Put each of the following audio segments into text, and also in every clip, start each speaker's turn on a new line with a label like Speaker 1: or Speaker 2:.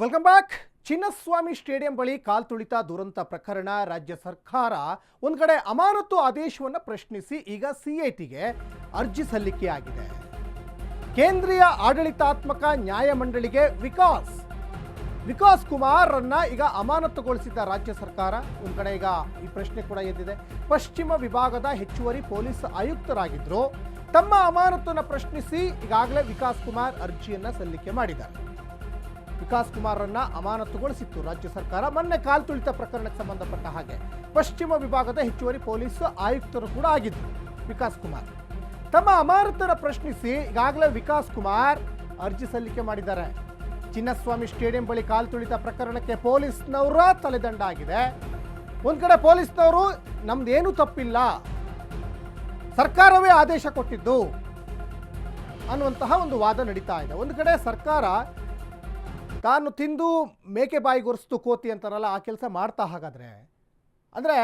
Speaker 1: Welcome back Chinnaswamy stadium ಬಳಿ ಕಾಲ್ತುಳಿತ ದುರಂತ ಪ್ರಕರಣ. ರಾಜ್ಯ ಸರ್ಕಾರ ಒಂದು ಕಡೆ ಅಮಾನತು ಆದೇಶವನ್ನು ಪ್ರಶ್ನಿಸಿ ಈಗ ಸಿಐಟಿಗೆ ಅರ್ಜಿ ಸಲ್ಲಿಕೆಯಾಗಿದೆ ಕೇಂದ್ರೀಯ ಆಡಳಿತಾತ್ಮಕ ನ್ಯಾಯಮಂಡಳಿಗೆ ವಿಕಾಸ್. ವಿಕಾಸ್ ಕುಮಾರನ್ನ ಈಗ ಅಮಾನತುಗೊಳಿಸಿದ್ದ ರಾಜ್ಯ ಸರ್ಕಾರ. ಒಂದು ಕಡೆ ಈಗ ಈ ಪ್ರಶ್ನೆ ಕೂಡ ಎದ್ದಿದೆ. ಪಶ್ಚಿಮ ವಿಭಾಗದ ಹೆಚ್ಚುವರಿ ಪೊಲೀಸ್ ಆಯುಕ್ತರಾಗಿದ್ದರು ತಮ್ಮ ಅಮಾನತನ್ನು ಪ್ರಶ್ನಿಸಿ ಈಗಾಗಲೇ ವಿಕಾಸ್ ಕುಮಾರ್ ಅರ್ಜಿಯನ್ನು ಸಲ್ಲಿಕೆ ಮಾಡಿದ್ದಾರೆ. ವಿಕಾಸ್ ಕುಮಾರ್ರನ್ನ ಅಮಾನತುಗೊಳಿಸಿತ್ತು. ರಾಜ್ಯ ಸರ್ಕಾರ ಮೊನ್ನೆ ಕಾಲ್ತುಳಿತ ಪ್ರಕರಣಕ್ಕೆ ಸಂಬಂಧಪಟ್ಟ ಹಾಗೆ. ಪಶ್ಚಿಮ ವಿಭಾಗದ ಹೆಚ್ಚುವರಿ ಪೊಲೀಸ್ ಆಯುಕ್ತರು ಕೂಡ ಆಗಿದ್ದರು ವಿಕಾಸ್ ಕುಮಾರ್. ತಮ್ಮ ಅಮಾನತನ ಪ್ರಶ್ನಿಸಿ ಈಗಾಗಲೇ ವಿಕಾಸ್ ಕುಮಾರ್ ಅರ್ಜಿ ಸಲ್ಲಿಕೆ ಮಾಡಿದ್ದಾರೆ. ಚಿನ್ನಸ್ವಾಮಿ ಸ್ಟೇಡಿಯಂ ಬಳಿ ಕಾಲ್ತುಳಿತ ಪ್ರಕರಣಕ್ಕೆ ಪೊಲೀಸ್ನವರ ತಲೆದಂಡ ಆಗಿದೆ. ಒಂದ್ ಕಡೆ ಪೊಲೀಸ್ನವರು ನಮ್ದೇನು ತಪ್ಪಿಲ್ಲ. ಸರ್ಕಾರವೇ ಆದೇಶ ಕೊಟ್ಟಿದ್ದು ಅನ್ನುವಂತಹ ಒಂದು ವಾದ ನಡೀತಾ ಇದೆ. ಒಂದು ಕಡೆ ಸರ್ಕಾರ ತಾನು ತಿಂದು ಮೇಕೆ ಬಾಯಿಗೊರೆಸ್ತು ಕೋತಿ ಅಂತಾರಲ್ಲ, ಆ ಕೆಲಸ ಮಾಡ್ತಾ ಹಾಗಾದ್ರೆ, ಅಂದರೆ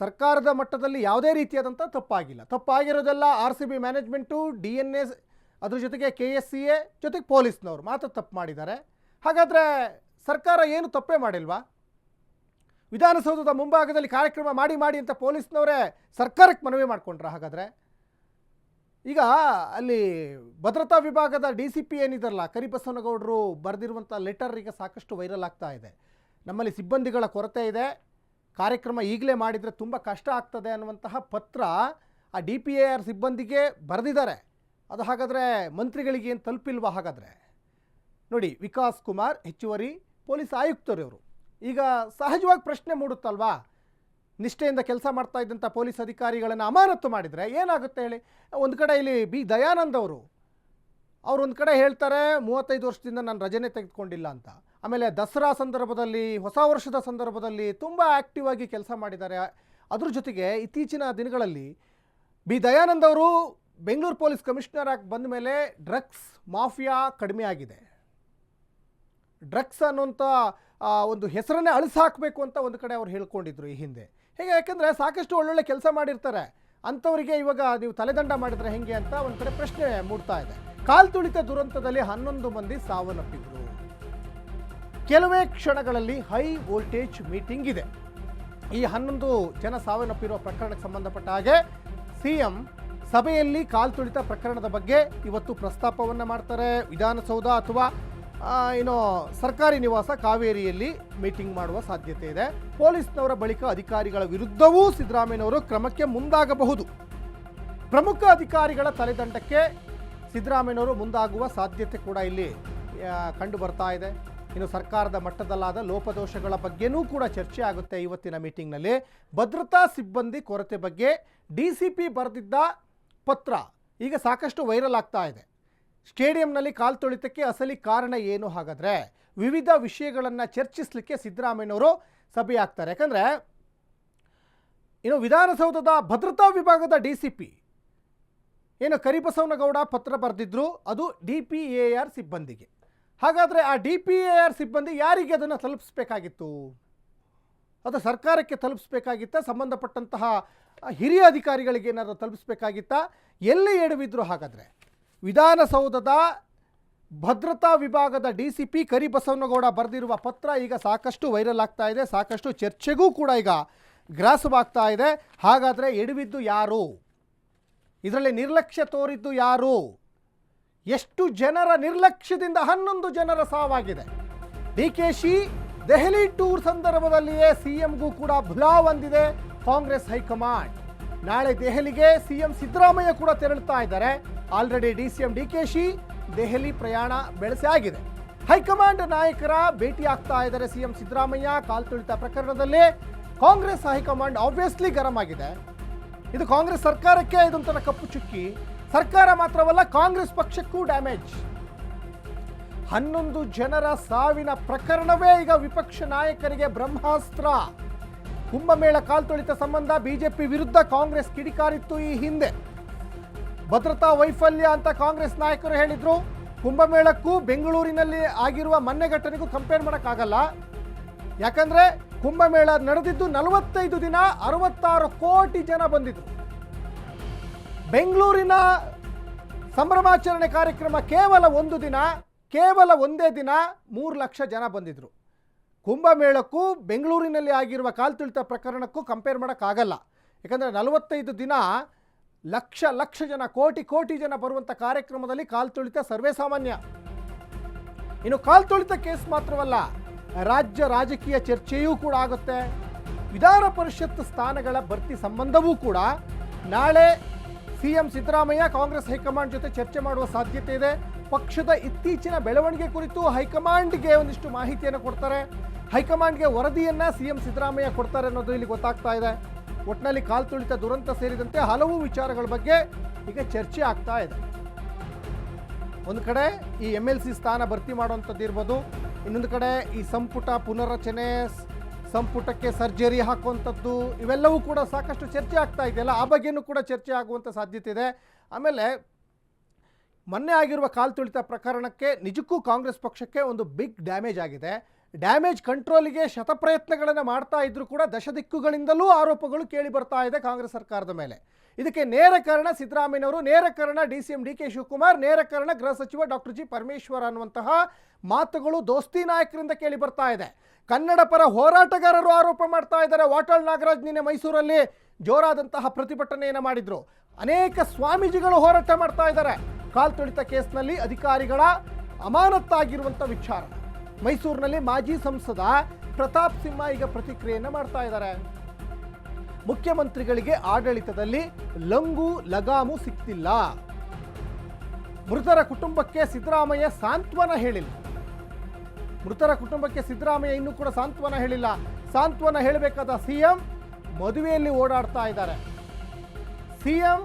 Speaker 1: ಸರ್ಕಾರದ ಮಟ್ಟದಲ್ಲಿ ಯಾವುದೇ ರೀತಿಯಾದಂಥ ತಪ್ಪಾಗಿಲ್ಲ. ತಪ್ಪಾಗಿರೋದೆಲ್ಲ R C B management, D N S ಅದ್ರ ಜೊತೆಗೆ ಕೆ ಎಸ್ ಸಿ ಎ ಜೊತೆಗೆ ಪೊಲೀಸ್ನವ್ರು ಮಾತ್ರ ತಪ್ಪು ಮಾಡಿದ್ದಾರೆ. ಹಾಗಾದರೆ ಸರ್ಕಾರ ಏನು ತಪ್ಪೇ ಮಾಡಿಲ್ವಾ? ವಿಧಾನಸೌಧದ ಮುಂಭಾಗದಲ್ಲಿ ಕಾರ್ಯಕ್ರಮ ಮಾಡಿ ಮಾಡಿ ಅಂತ ಪೊಲೀಸ್ನವರೇ ಸರ್ಕಾರಕ್ಕೆ ಮನವಿ ಮಾಡಿಕೊಂಡ್ರ ಹಾಗಾದರೆ? ಈಗ ಅಲ್ಲಿ ಭದ್ರತಾ ವಿಭಾಗದ ಡಿ ಸಿ ಪಿ ಏನಿದಾರಲ್ಲ, ಕರಿಬಸವನಗೌಡರು ಬರೆದಿರುವಂಥ ಲೆಟರ್ ಈಗ ಸಾಕಷ್ಟು ವೈರಲ್ ಆಗ್ತಾ ಇದೆ. ನಮ್ಮಲ್ಲಿ ಸಿಬ್ಬಂದಿಗಳ ಕೊರತೆ ಇದೆ. ಕಾರ್ಯಕ್ರಮ ಈಗಲೇ ಮಾಡಿದರೆ ತುಂಬ ಕಷ್ಟ ಆಗ್ತದೆ ಅನ್ನುವಂತಹ ಪತ್ರ ಆ ಡಿ ಪಿ ಎ ಆರ್ ಸಿಬ್ಬಂದಿಗೆ ಬರೆದಿದ್ದಾರೆ. ಅದು ಹಾಗಾದರೆ ಮಂತ್ರಿಗಳಿಗೆ ಏನು ತಲುಪಿಲ್ವಾ ಹಾಗಾದರೆ? ನೋಡಿ, ವಿಕಾಸ್ ಕುಮಾರ್, ಹೆಚ್ಚುವರಿ, ಪೊಲೀಸ್ ಆಯುಕ್ತರು ಇವರು. ಈಗ ಸಹಜವಾಗಿ ಪ್ರಶ್ನೆ ಮೂಡುತ್ತಲ್ವಾ? ನಿಷ್ಠೆಯಿಂದ ಕೆಲಸ ಮಾಡ್ತಾ ಇದ್ದಂಥ ಪೊಲೀಸ್ ಅಧಿಕಾರಿಗಳನ್ನು ಅಮಾನತು ಮಾಡಿದರೆ ಏನಾಗುತ್ತೆ ಹೇಳಿ? ಒಂದು ಕಡೆ ಇಲ್ಲಿ ಬಿ. ದಯಾನಂದ್ ಅವರು, ಅವ್ರು ಒಂದು ಕಡೆ ಹೇಳ್ತಾರೆ, ಮೂವತ್ತೈದು ವರ್ಷದಿಂದ ನಾನು ರಜನೆ ತೆಗೆದುಕೊಂಡಿಲ್ಲ ಅಂತ. ಆಮೇಲೆ ದಸರಾ ಸಂದರ್ಭದಲ್ಲಿ, ಹೊಸ ವರ್ಷದ ಸಂದರ್ಭದಲ್ಲಿ ತುಂಬ ಆ್ಯಕ್ಟಿವ್ ಆಗಿ ಕೆಲಸ ಮಾಡಿದ್ದಾರೆ. ಅದ್ರ ಜೊತೆಗೆ ಇತ್ತೀಚಿನ ದಿನಗಳಲ್ಲಿ ಬಿ. ದಯಾನಂದ್ ಅವರು ಬೆಂಗಳೂರು ಪೊಲೀಸ್ ಕಮಿಷನರ್ ಆಗಿ ಬಂದ ಮೇಲೆ ಡ್ರಗ್ಸ್ ಮಾಫಿಯಾ ಕಡಿಮೆ ಆಗಿದೆ. ಡ್ರಗ್ಸ್ ಅನ್ನುವಂಥ ಒಂದು ಹೆಸರನ್ನೇ ಅಳಿಸಾಕಬೇಕು ಅಂತ ಒಂದು ಕಡೆ ಅವ್ರು ಹೇಳ್ಕೊಂಡಿದ್ರು ಈ ಹಿಂದೆ. ಹೇಗೆ ಯಾಕಂದರೆ ಸಾಕಷ್ಟು ಒಳ್ಳೊಳ್ಳೆ ಕೆಲಸ ಮಾಡಿರ್ತಾರೆ. ಅಂಥವರಿಗೆ ಇವಾಗ ನೀವು ತಲೆದಂಡ ಮಾಡಿದ್ರೆ ಹೆಂಗೆ ಅಂತ ಒಂದು ಕಡೆ ಪ್ರಶ್ನೆ ಮೂಡ್ತಾ ಇದೆ. ಕಾಲ್ತುಳಿತ ದುರಂತದಲ್ಲಿ ಹನ್ನೊಂದು ಮಂದಿ ಸಾವನ್ನಪ್ಪಿದ್ರು. ಕೆಲವೇ ಕ್ಷಣಗಳಲ್ಲಿ ಹೈ ವೋಲ್ಟೇಜ್ ಮೀಟಿಂಗ್ ಇದೆ. ಈ ಹನ್ನೊಂದು ಜನ ಸಾವನ್ನಪ್ಪಿರುವ ಪ್ರಕರಣಕ್ಕೆ ಸಂಬಂಧಪಟ್ಟ ಹಾಗೆ ಸಿಎಂ ಸಭೆಯಲ್ಲಿ ಕಾಲ್ತುಳಿತ ಪ್ರಕರಣದ ಬಗ್ಗೆ ಇವತ್ತು ಪ್ರಸ್ತಾಪವನ್ನು ಮಾಡ್ತಾರೆ. ವಿಧಾನಸೌಧ ಅಥವಾ ಏನು ಸರ್ಕಾರಿ ನಿವಾಸ ಕಾವೇರಿಯಲ್ಲಿ ಮೀಟಿಂಗ್ ಮಾಡುವ ಸಾಧ್ಯತೆ ಇದೆ. ಪೊಲೀಸ್ನವರ ಬಳಿಕ ಅಧಿಕಾರಿಗಳ ವಿರುದ್ಧವೂ ಸಿದ್ದರಾಮಯ್ಯನವರು ಕ್ರಮಕ್ಕೆ ಮುಂದಾಗಬಹುದು. ಪ್ರಮುಖ ಅಧಿಕಾರಿಗಳ ತಲೆದಂಡಕ್ಕೆ ಸಿದ್ದರಾಮಯ್ಯನವರು ಮುಂದಾಗುವ ಸಾಧ್ಯತೆ ಕೂಡ ಇಲ್ಲಿ ಕಂಡು ಬರ್ತಾ ಇದೆ. ಇನ್ನು ಸರ್ಕಾರದ ಮಟ್ಟದಲ್ಲಾದ ಲೋಪದೋಷಗಳ ಬಗ್ಗೆನೂ ಕೂಡ ಚರ್ಚೆ ಆಗುತ್ತೆ ಇವತ್ತಿನ ಮೀಟಿಂಗ್ನಲ್ಲಿ. ಭದ್ರತಾ ಸಿಬ್ಬಂದಿ ಕೊರತೆ ಬಗ್ಗೆ ಡಿ ಸಿ ಪಿ ಬರೆದಿದ್ದ ಪತ್ರ ಈಗ ಸಾಕಷ್ಟು ವೈರಲ್ ಆಗ್ತಾ ಇದೆ. ಸ್ಟೇಡಿಯಂನಲ್ಲಿ ಕಾಲ್ತುಳಿತಕ್ಕೆ ಅಸಲಿ ಕಾರಣ ಏನು ಹಾಗಾದರೆ? ವಿವಿಧ ವಿಷಯಗಳನ್ನು ಚರ್ಚಿಸಲಿಕ್ಕೆ ಸಿದ್ದರಾಮಯ್ಯನವರು ಸಭೆಯಾಗ್ತಾರೆ ಯಾಕಂದರೆ ಇನ್ನು ವಿಧಾನಸೌಧದ ಭದ್ರತಾ ವಿಭಾಗದ ಡಿ ಸಿ ಪಿ ಏನು ಕರಿಬಸವನಗೌಡ ಪತ್ರ ಬರೆದಿದ್ರು, ಅದು ಡಿ ಪಿ ಎ ಆರ್ ಸಿಬ್ಬಂದಿಗೆ. ಹಾಗಾದರೆ ಆ ಡಿ ಪಿ ಎ ಆರ್ ಸಿಬ್ಬಂದಿ ಯಾರಿಗೆ ಅದನ್ನು ತಲುಪಿಸ್ಬೇಕಾಗಿತ್ತು? ಅದು ಸರ್ಕಾರಕ್ಕೆ ತಲುಪಿಸ್ಬೇಕಾಗಿತ್ತ? ಸಂಬಂಧಪಟ್ಟಂತಹ ಹಿರಿಯ ಅಧಿಕಾರಿಗಳಿಗೆ ಏನಾದರೂ ತಲುಪಿಸ್ಬೇಕಾಗಿತ್ತಾ? ಎಲ್ಲಿ ಎಡವಿದ್ರು ಹಾಗಾದರೆ? ವಿಧಾನಸೌಧದ ಭದ್ರತಾ ವಿಭಾಗದ ಡಿ ಸಿ ಪಿ ಕರಿಬಸವನಗೌಡ ಬರೆದಿರುವ ಪತ್ರ ಈಗ ಸಾಕಷ್ಟು ವೈರಲ್ ಆಗ್ತಾ ಇದೆ. ಸಾಕಷ್ಟು ಚರ್ಚೆಗೂ ಕೂಡ ಈಗ ಗ್ರಾಸವಾಗ್ತಾ ಇದೆ. ಹಾಗಾದರೆ ಎಡವಿದ್ದು ಯಾರು? ಇದರಲ್ಲಿ ನಿರ್ಲಕ್ಷ್ಯ ತೋರಿದ್ದು ಯಾರು? ಎಷ್ಟು ಜನರ ನಿರ್ಲಕ್ಷ್ಯದಿಂದ ಹನ್ನೊಂದು ಜನರ ಸಾವಾಗಿದೆ. D K Shi Delhi tour ಸಂದರ್ಭದಲ್ಲಿಯೇ C ಎಂಗೂ ಕೂಡ ಭುಲಾ ಹೊಂದಿದೆ ಕಾಂಗ್ರೆಸ್ ಹೈಕಮಾಂಡ್. ನಾಳೆ ದೆಹಲಿಗೆ ಸಿಎಂ ಸಿದ್ದರಾಮಯ್ಯ ಕೂಡ ತೆರಳುತ್ತಾ ಇದ್ದಾರೆ. Already D C M D K Shi Delhi ಪ್ರಯಾಣ ಬೆಳೆಸೆ ಆಗಿದೆ. ಹೈಕಮಾಂಡ್ ನಾಯಕರ ಭೇಟಿ ಆಗ್ತಾ ಇದ್ದಾರೆ ಸಿಎಂ ಸಿದ್ದರಾಮಯ್ಯ. ಕಾಲ್ತುಳಿತ ಪ್ರಕರಣದಲ್ಲಿ ಕಾಂಗ್ರೆಸ್ ಹೈಕಮಾಂಡ್ ಆಬ್ವಿಯಸ್ಲಿ ಗರಂ ಆಗಿದೆ. ಇದು ಕಾಂಗ್ರೆಸ್ ಸರ್ಕಾರಕ್ಕೆ ಇದೊಂಥರ ಕಪ್ಪು ಚುಕ್ಕಿ. ಸರ್ಕಾರ ಮಾತ್ರವಲ್ಲ, ಕಾಂಗ್ರೆಸ್ ಪಕ್ಷಕ್ಕೂ ಡ್ಯಾಮೇಜ್ ಹನ್ನೊಂದು ಜನರ ಸಾವಿನ ಪ್ರಕರಣವೇ ಈಗ ವಿಪಕ್ಷ ನಾಯಕರಿಗೆ ಬ್ರಹ್ಮಾಸ್ತ್ರ. ಕುಂಭಮೇಳ ಕಾಲ್ತುಳಿತ ಸಂಬಂಧ ಬಿಜೆಪಿ ವಿರುದ್ಧ ಕಾಂಗ್ರೆಸ್ ಕಿಡಿಕಾರಿತ್ತು ಈ ಹಿಂದೆ. ಭದ್ರತಾ ವೈಫಲ್ಯ ಅಂತ ಕಾಂಗ್ರೆಸ್ ನಾಯಕರು ಹೇಳಿದ್ರು. ಕುಂಭಮೇಳಕ್ಕೂ ಬೆಂಗಳೂರಿನಲ್ಲಿ ಆಗಿರುವ ಮೊನ್ನೆ ಘಟನೆಗೂ ಕಂಪೇರ್ ಮಾಡೋಕ್ಕಾಗಲ್ಲ. ಯಾಕಂದ್ರೆ ಕುಂಭಮೇಳ ನಡೆದಿದ್ದು ನಲವತ್ತೈದು ದಿನ ಅರವತ್ತಾರು ಕೋಟಿ ಜನ ಬಂದಿದ್ರು. ಬೆಂಗಳೂರಿನ ಸಂಭ್ರಮಾಚರಣೆ ಕಾರ್ಯಕ್ರಮ ಕೇವಲ ಒಂದು ದಿನ, ಕೇವಲ ಒಂದೇ ದಿನ ಮೂರು ಲಕ್ಷ ಜನ ಬಂದಿದ್ದರು ಕುಂಭಮೇಳಕ್ಕೂ ಬೆಂಗಳೂರಿನಲ್ಲಿ ಆಗಿರುವ ಕಾಲ್ತುಳಿತ ಪ್ರಕರಣಕ್ಕೂ ಕಂಪೇರ್ ಮಾಡೋಕ್ಕಾಗಲ್ಲ. ಯಾಕಂದರೆ ನಲವತ್ತೈದು ದಿನ ಲಕ್ಷ ಲಕ್ಷ ಜನ, ಕೋಟಿ ಕೋಟಿ ಜನ ಬರುವಂಥ ಕಾರ್ಯಕ್ರಮದಲ್ಲಿ ಕಾಲ್ತುಳಿತ ಸರ್ವೇ ಸಾಮಾನ್ಯ. ಇನ್ನು ಕಾಲ್ತುಳಿತ ಕೇಸ್ ಮಾತ್ರವಲ್ಲ, ರಾಜ್ಯ ರಾಜಕೀಯ ಚರ್ಚೆಯೂ ಕೂಡ ಆಗುತ್ತೆ. ವಿಧಾನ ಪರಿಷತ್ ಸ್ಥಾನಗಳ ಭರ್ತಿ ಸಂಬಂಧವೂ ಕೂಡ ನಾಳೆ C M Siddaramaiah Congress high command ಜೊತೆ ಚರ್ಚೆ ಮಾಡುವ ಸಾಧ್ಯತೆ ಇದೆ. ಪಕ್ಷದ ಇತ್ತೀಚಿನ ಬೆಳವಣಿಗೆ ಕುರಿತು ಹೈಕಮಾಂಡ್ಗೆ ಒಂದಿಷ್ಟು ಮಾಹಿತಿಯನ್ನು ಕೊಡ್ತಾರೆ. ಹೈಕಮಾಂಡ್ಗೆ ವರದಿಯನ್ನು ಸಿ ಎಂ ಸಿದ್ದರಾಮಯ್ಯ ಕೊಡ್ತಾರೆ ಅನ್ನೋದು ಇಲ್ಲಿ ಗೊತ್ತಾಗ್ತಾ ಇದೆ. ಒಟ್ಟಿನಲ್ಲಿ ಕಾಲ್ತುಳಿತ ದುರಂತ ಸೇರಿದಂತೆ ಹಲವು ವಿಚಾರಗಳ ಬಗ್ಗೆ ಈಗ ಚರ್ಚೆ ಆಗ್ತಾ ಇದೆ. ಒಂದು ಕಡೆ ಈ ಎಂ ಎಲ್ ಸಿ ಸ್ಥಾನ ಭರ್ತಿ ಮಾಡುವಂಥದ್ದು ಇರ್ಬೋದು, ಇನ್ನೊಂದು ಕಡೆ ಈ ಸಂಪುಟ ಪುನರ್ರಚನೆ ಸಂಪುಟಕ್ಕೆ ಸರ್ಜರಿ ಹಾಕುವಂಥದ್ದು, ಇವೆಲ್ಲವೂ ಕೂಡ ಸಾಕಷ್ಟು ಚರ್ಚೆ ಆಗ್ತಾ ಇದೆಯಲ್ಲ ಆ ಬಗ್ಗೆನೂ ಕೂಡ ಚರ್ಚೆ ಆಗುವಂಥ ಸಾಧ್ಯತೆ ಇದೆ. ಆಮೇಲೆ ಮೊನ್ನೆ ಆಗಿರುವ ಕಾಲ್ತುಳಿತ ಪ್ರಕರಣಕ್ಕೆ ನಿಜಕ್ಕೂ ಕಾಂಗ್ರೆಸ್ ಪಕ್ಷಕ್ಕೆ ಒಂದು ಬಿಗ್ ಡ್ಯಾಮೇಜ್ ಆಗಿದೆ. ಡ್ಯಾಮೇಜ್ ಕಂಟ್ರೋಲಿಗೆ ಶತಪ್ರಯತ್ನಗಳನ್ನು ಮಾಡ್ತಾ ಇದ್ರೂ ಕೂಡ ದಶದಿಕ್ಕುಗಳಿಂದಲೂ ಆರೋಪಗಳು ಕೇಳಿ ಬರ್ತಾ ಇದೆ ಕಾಂಗ್ರೆಸ್ ಸರ್ಕಾರದ ಮೇಲೆ. ಇದಕ್ಕೆ ನೇರ ಕಾರಣ ಸಿದ್ದರಾಮಯ್ಯನವರು, ನೇರ ಕಾರಣ D C M D K Shivakumar, ನೇರ ಕಾರಣ ಗೃಹ ಸಚಿವ ಡಾಕ್ಟರ್ ಜಿ ಪರಮೇಶ್ವರ್ ಅನ್ನುವಂತಹ ಮಾತುಗಳು ದೋಸ್ತಿ ನಾಯಕರಿಂದ ಕೇಳಿ ಬರ್ತಾ ಇದೆ. ಕನ್ನಡ ಪರ ಹೋರಾಟಗಾರರು ಆರೋಪ ಮಾಡ್ತಾ ಇದ್ದಾರೆ. ವಾಟಾಳ್ ನಾಗರಾಜ್ ನಿನ್ನೆ ಮೈಸೂರಲ್ಲಿ ಜೋರಾದಂತಹ ಪ್ರತಿಭಟನೆಯನ್ನು ಮಾಡಿದ್ರು. ಅನೇಕ ಸ್ವಾಮೀಜಿಗಳು ಹೋರಾಟ ಮಾಡ್ತಾ ಇದ್ದಾರೆ. ಕಾಲ್ತುಳಿತ ಕೇಸ್ನಲ್ಲಿ ಅಧಿಕಾರಿಗಳ ಅಮಾನತ್ತಾಗಿರುವಂಥ ವಿಚಾರ. ಮೈಸೂರಿನಲ್ಲಿ ಮಾಜಿ ಸಂಸದ ಪ್ರತಾಪ್ ಸಿಂಹ ಈಗ ಪ್ರತಿಕ್ರಿಯೆಯನ್ನು ಮಾಡ್ತಾ ಇದ್ದಾರೆ. ಮುಖ್ಯಮಂತ್ರಿಗಳಿಗೆ ಆಡಳಿತದಲ್ಲಿ ಲಂಗು ಲಗಾಮು ಸಿಕ್ತಿಲ್ಲ. ಮೃತರ ಕುಟುಂಬಕ್ಕೆ ಸಿದ್ದರಾಮಯ್ಯ ಸಾಂತ್ವನ ಹೇಳಿಲ್ಲ. ಮೃತರ ಕುಟುಂಬಕ್ಕೆ ಸಿದ್ದರಾಮಯ್ಯ ಇನ್ನೂ ಕೂಡ ಸಾಂತ್ವನ ಹೇಳಿಲ್ಲ. ಸಾಂತ್ವನ ಹೇಳಬೇಕಾದ ಸಿಎಂ ಮದುವೆಯಲ್ಲಿ ಓಡಾಡ್ತಾ ಇದ್ದಾರೆ. ಸಿಎಂ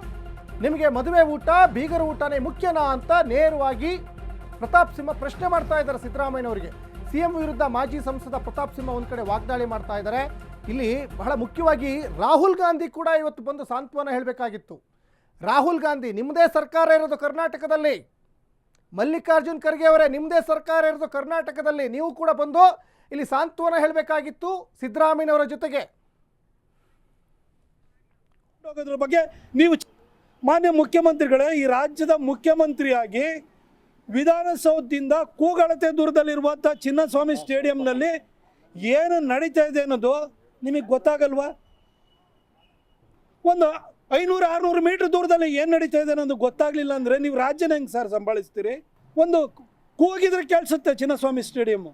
Speaker 1: ನಿಮಗೆ ಮದುವೆ ಊಟ, ಬೀಗರ ಊಟನೇ ಮುಖ್ಯನಾ ಅಂತ ನೇರವಾಗಿ ಪ್ರತಾಪ್ ಸಿಂಹ ಪ್ರಶ್ನೆ ಮಾಡ್ತಾ ಇದ್ದಾರೆ ಸಿದ್ದರಾಮಯ್ಯನವರಿಗೆ. ಸಿಎಂ ವಿರುದ್ಧ ಮಾಜಿ ಸಂಸದ ಪ್ರತಾಪ್ ಸಿಂಹ ಒಂದು ಕಡೆ ವಾಗ್ದಾಳಿ ಮಾಡ್ತಾ ಇದ್ದಾರೆ. ಇಲ್ಲಿ ಬಹಳ ಮುಖ್ಯವಾಗಿ ರಾಹುಲ್ ಗಾಂಧಿ ಕೂಡ ಇವತ್ತು ಬಂದು ಸಾಂತ್ವನ ಹೇಳಬೇಕಾಗಿತ್ತು. ರಾಹುಲ್ ಗಾಂಧಿ ನಿಮ್ಮದೇ ಸರ್ಕಾರ ಇರೋದು ಕರ್ನಾಟಕದಲ್ಲಿ. ಮಲ್ಲಿಕಾರ್ಜುನ್ ಖರ್ಗೆ ಅವರೇ ನಿಮ್ಮದೇ ಸರ್ಕಾರ ಇರೋದು ಕರ್ನಾಟಕದಲ್ಲಿ. ನೀವು ಕೂಡ ಬಂದು ಇಲ್ಲಿ ಸಾಂತ್ವನ ಹೇಳಬೇಕಾಗಿತ್ತು ಸಿದ್ದರಾಮಯ್ಯನವರ ಜೊತೆಗೆ.
Speaker 2: ಬಗ್ಗೆ ನೀವು ಮಾನ್ಯ ಮುಖ್ಯಮಂತ್ರಿಗಳೇ, ಈ ರಾಜ್ಯದ ಮುಖ್ಯಮಂತ್ರಿಯಾಗಿ ವಿಧಾನಸೌಧದಿಂದ ಕೂಗಳತೆ ದೂರದಲ್ಲಿರುವಂಥ ಚಿನ್ನಸ್ವಾಮಿ ಸ್ಟೇಡಿಯಂನಲ್ಲಿ ಏನು ನಡೀತಾ ಇದೆ ಅನ್ನೋದು ನಿಮಗೆ ಗೊತ್ತಾಗಲ್ವಾ? ಒಂದು ಐನೂರು, ಆರುನೂರು ಮೀಟ್ರ್ ದೂರದಲ್ಲಿ ಏನು ನಡೀತಾ ಇದೆ ಅನ್ನೋದು ಗೊತ್ತಾಗಲಿಲ್ಲ ಅಂದರೆ ನೀವು ರಾಜ್ಯನ ಹೆಂಗೆ ಸರ್ ಸಂಭಾಳಿಸ್ತೀರಿ? ಒಂದು ಕೂಗಿದ್ರೆ ಕೇಳಿಸುತ್ತೆ ಚಿನ್ನಸ್ವಾಮಿ ಸ್ಟೇಡಿಯಮ್ಮು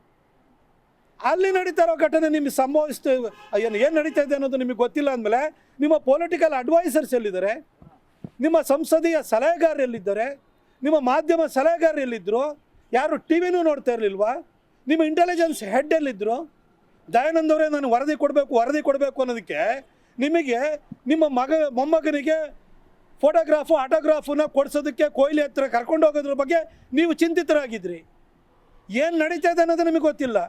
Speaker 2: ಅಲ್ಲಿ ನಡೀತಾ ಇರೋ ಘಟನೆ ನಿಮಗೆ ಸಂಭವಿಸ್ತು ಏನು ಏನು ನಡೀತಾ ಇದೆ ಅನ್ನೋದು ನಿಮಗೆ ಗೊತ್ತಿಲ್ಲ ಅಂದಮೇಲೆ ನಿಮ್ಮ ಪೊಲಿಟಿಕಲ್ ಅಡ್ವೈಸರ್ಸ್ ಎಲ್ಲಿದ್ದಾರೆ? ನಿಮ್ಮ ಸಂಸದೀಯ ಸಲಹೆಗಾರರು ಎಲ್ಲಿದ್ದಾರೆ? ನಿಮ್ಮ ಮಾಧ್ಯಮ ಸಲಹೆಗಾರರು ಎಲ್ಲಿದ್ದರು ಯಾರು ಟಿ ವಿನೂ ನೋಡ್ತಾ ಇರಲಿಲ್ವಾ? ನಿಮ್ಮ ಇಂಟೆಲಿಜೆನ್ಸ್ ಹೆಡ್ ಎಲ್ಲಿದ್ದರು ದಯಾನಂದ್ ಅವರೇ ನಾನು ವರದಿ ಕೊಡಬೇಕು ವರದಿ ಕೊಡಬೇಕು ಅನ್ನೋದಕ್ಕೆ ನಿಮಗೆ ನಿಮ್ಮ ಮಗ, ಮೊಮ್ಮಗನಿಗೆ ಫೋಟೋಗ್ರಾಫು ಆಟೋಗ್ರಾಫನ್ನ ಕೊಡಿಸೋದಕ್ಕೆ ಕೊಹ್ಲಿ ಹತ್ರ ಕರ್ಕೊಂಡು ಹೋಗೋದ್ರ ಬಗ್ಗೆ ನೀವು ಚಿಂತಿತರಾಗಿದ್ರಿ. ಏನು ನಡೀತಾ ಇದೆ ಅನ್ನೋದು ನಿಮಗೆ ಗೊತ್ತಿಲ್ಲ.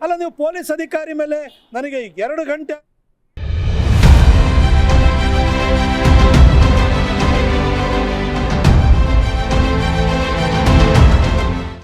Speaker 2: ಅಲ್ಲ, ನೀವು ಪೊಲೀಸ್ ಅಧಿಕಾರಿ ಮೇಲೆ ನನಗೆ ಎರಡು ಗಂಟೆ